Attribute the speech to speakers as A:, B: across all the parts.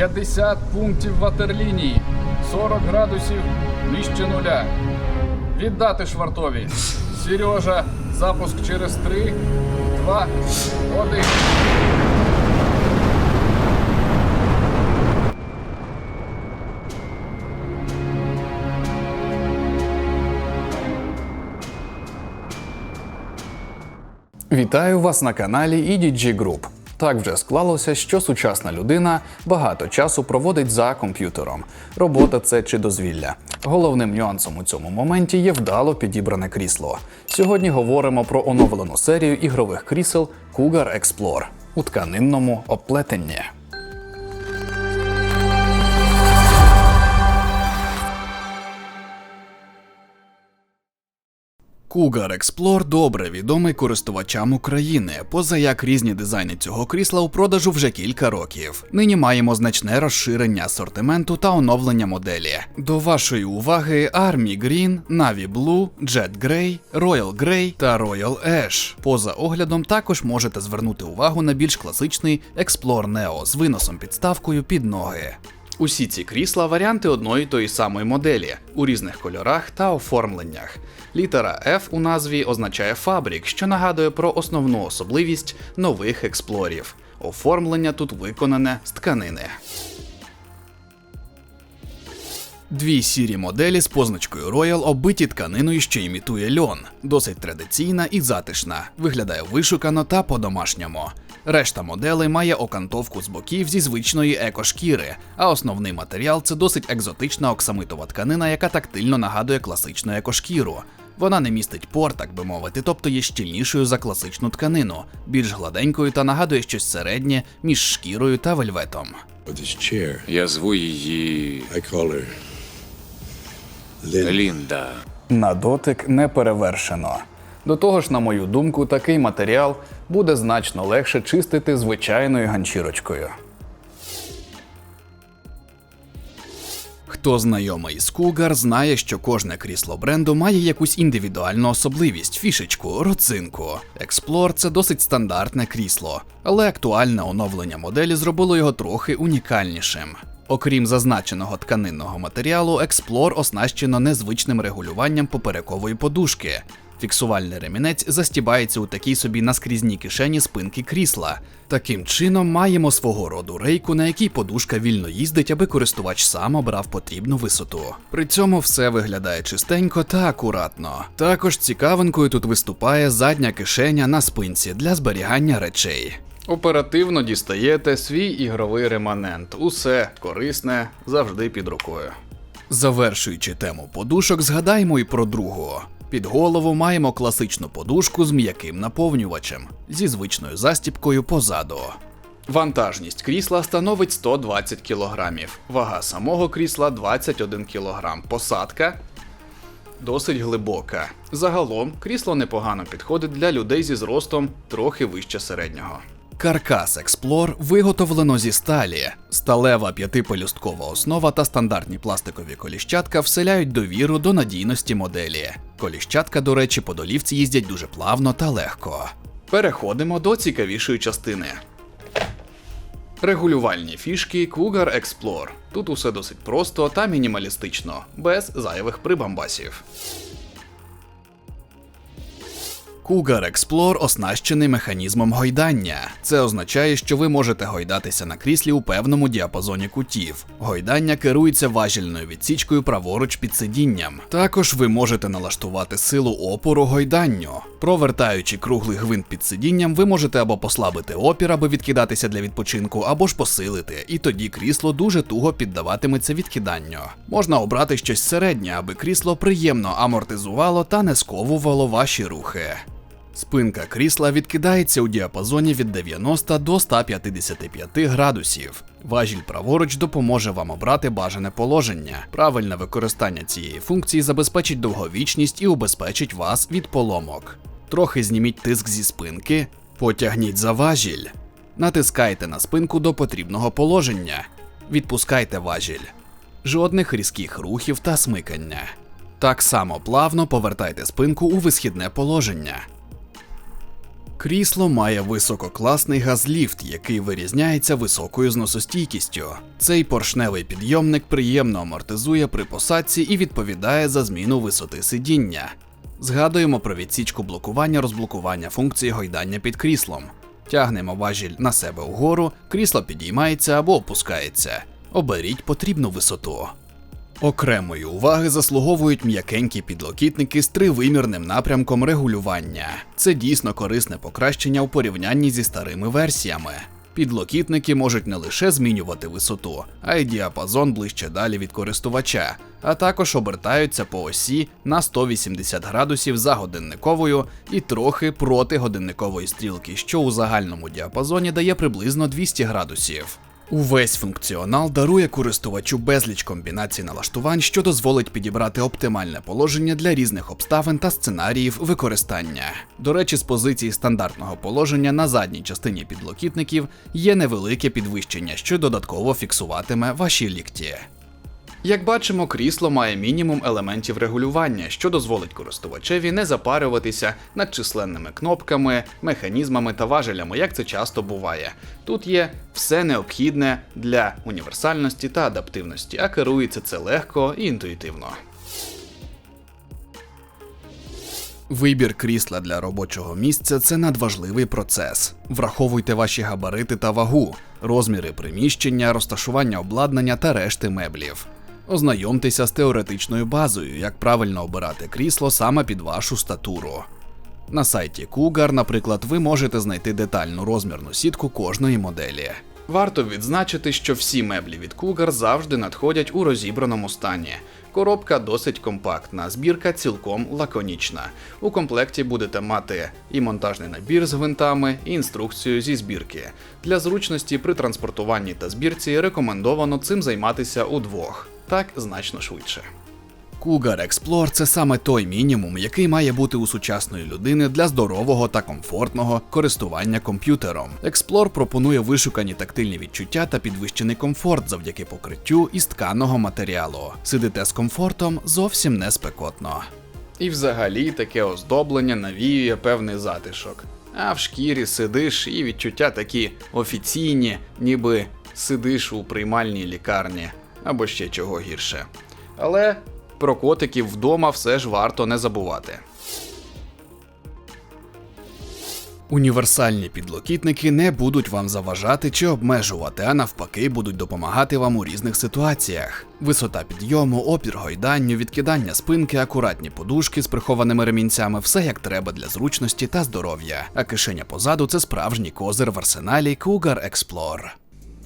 A: 50 пунктів ватерлінії, 40 градусів нижче нуля. Віддати швартові. Сережа, запуск через 3, 2, 1. Вітаю вас на каналі EDG Group. Так вже склалося, що сучасна людина багато часу проводить за комп'ютером. Робота це чи дозвілля. Головним нюансом у цьому моменті є вдало підібране крісло. Сьогодні говоримо про оновлену серію ігрових крісел Cougar Explore у тканинному оплетенні. Cougar Explore добре відомий користувачам України, поза як різні дизайни цього крісла у продажу вже кілька років. Нині маємо значне розширення асортименту та оновлення моделі. До вашої уваги Army Green, Navy Blue, Jet Grey, Royal Grey та Royal Ash. Поза оглядом також можете звернути увагу на більш класичний Explore Neo з виносом підставкою під ноги. Усі ці крісла варіанти одної тої самої моделі у різних кольорах та оформленнях. Літера F у назві означає фабрик, що нагадує про основну особливість нових експлорів. Оформлення тут виконане з тканини. Дві сірі моделі з позначкою Royal оббиті тканиною, що імітує льон. Досить традиційна і затишна, виглядає вишукано та по-домашньому. Решта моделей має окантовку з боків зі звичної екошкіри, а основний матеріал це досить екзотична оксамитова тканина, яка тактильно нагадує класичну екошкіру. Вона не містить пор, так би мовити, тобто є щільнішою за класичну тканину, більш гладенькою та нагадує щось середнє між шкірою та вельветом.
B: Я зву її. Лінда.
A: На дотик не перевершено. До того ж, на мою думку, такий матеріал буде значно легше чистити звичайною ганчірочкою. Хто знайомий з Cougar, знає, що кожне крісло бренду має якусь індивідуальну особливість, фішечку, роцинку. Explore – це досить стандартне крісло, але актуальне оновлення моделі зробило його трохи унікальнішим. Окрім зазначеного тканинного матеріалу, Explore оснащено незвичним регулюванням поперекової подушки. Фіксувальний ремінець застібається у такій собі наскрізній кишені спинки крісла. Таким чином маємо свого роду рейку, на якій подушка вільно їздить, аби користувач сам обрав потрібну висоту. При цьому все виглядає чистенько та акуратно. Також цікавинкою тут виступає задня кишеня на спинці для зберігання речей. Оперативно дістаєте свій ігровий реманент. Усе корисне завжди під рукою. Завершуючи тему подушок, згадаймо і про другу. Під голову маємо класичну подушку з м'яким наповнювачем зі звичною застіпкою позаду. Вантажність крісла становить 120 кг, вага самого крісла 21 кг, посадка досить глибока. Загалом крісло непогано підходить для людей зі зростом трохи вище середнього. Каркас Explore виготовлено зі сталі. Сталева п'ятипелюсткова основа та стандартні пластикові коліщатка вселяють довіру до надійності моделі. Коліщатка, до речі, по долівці їздять дуже плавно та легко. Переходимо до цікавішої частини. Регулювальні фішки Cougar Explore. Тут усе досить просто та мінімалістично, без зайвих прибамбасів. Cougar Explore оснащений механізмом гойдання. Це означає, що ви можете гойдатися на кріслі у певному діапазоні кутів. Гойдання керується важільною відсічкою праворуч під сидінням. Також ви можете налаштувати силу опору гойданню. Провертаючи круглий гвинт під сидінням, ви можете або послабити опір, аби відкидатися для відпочинку, або ж посилити, і тоді крісло дуже туго піддаватиметься відкиданню. Можна обрати щось середнє, аби крісло приємно амортизувало та не сковувало ваші рухи. Спинка крісла відкидається у діапазоні від 90 до 155 градусів. Важіль праворуч допоможе вам обрати бажане положення. Правильне використання цієї функції забезпечить довговічність і убезпечить вас від поломок. Трохи зніміть тиск зі спинки, потягніть за важіль. Натискайте на спинку до потрібного положення. Відпускайте важіль. Жодних різких рухів та смикання. Так само плавно повертайте спинку у висхідне положення. Крісло має висококласний газліфт, який вирізняється високою зносостійкістю. Цей поршневий підйомник приємно амортизує при посадці і відповідає за зміну висоти сидіння. Згадуємо про відсічку блокування розблокування функції гойдання під кріслом. Тягнемо важіль на себе вгору, крісло підіймається або опускається. Оберіть потрібну висоту. Окремої уваги заслуговують м'якенькі підлокітники з тривимірним напрямком регулювання. Це дійсно корисне покращення у порівнянні зі старими версіями. Підлокітники можуть не лише змінювати висоту, а й діапазон ближче далі від користувача, а також обертаються по осі на 180 градусів за годинниковою і трохи проти годинникової стрілки, що у загальному діапазоні дає приблизно 200 градусів. Увесь функціонал дарує користувачу безліч комбінацій налаштувань, що дозволить підібрати оптимальне положення для різних обставин та сценаріїв використання. До речі, з позиції стандартного положення на задній частині підлокітників є невелике підвищення, що додатково фіксуватиме ваші лікті. Як бачимо, крісло має мінімум елементів регулювання, що дозволить користувачеві не запарюватися над численними кнопками, механізмами та важелями, як це часто буває. Тут є все необхідне для універсальності та адаптивності, а керується це легко і інтуїтивно. Вибір крісла для робочого місця це надважливий процес. Враховуйте ваші габарити та вагу, розміри приміщення, розташування обладнання та решти меблів. Ознайомтеся з теоретичною базою, як правильно обирати крісло саме під вашу статуру. На сайті Cougar, наприклад, ви можете знайти детальну розмірну сітку кожної моделі. Варто відзначити, що всі меблі від Cougar завжди надходять у розібраному стані. Коробка досить компактна, збірка цілком лаконічна. У комплекті будете мати і монтажний набір з гвинтами, і інструкцію зі збірки. Для зручності при транспортуванні та збірці рекомендовано цим займатися удвох. Так значно швидше. Cougar Explore – це саме той мінімум, який має бути у сучасної людини для здорового та комфортного користування комп'ютером. Explore пропонує вишукані тактильні відчуття та підвищений комфорт завдяки покриттю із тканого матеріалу. Сидите з комфортом зовсім не спекотно. І взагалі таке оздоблення навіює певний затишок. А в шкірі сидиш і відчуття такі офіційні, ніби сидиш у приймальній лікарні або ще чого гірше. Але про котиків вдома все ж варто не забувати. Універсальні підлокітники не будуть вам заважати чи обмежувати, а навпаки, будуть допомагати вам у різних ситуаціях. Висота підйому, опір гойданню, відкидання спинки, акуратні подушки з прихованими ремінцями, все як треба для зручності та здоров'я. А кишеня позаду це справжній козир в арсеналі Cougar Explore.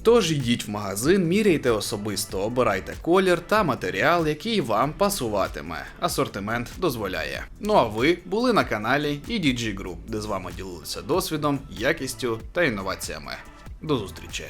A: Тож йдіть в магазин, міряйте особисто, обирайте колір та матеріал, який вам пасуватиме. Асортимент дозволяє. Ну а ви були на каналі EDG Group, де з вами ділилися досвідом, якістю та інноваціями. До зустрічі!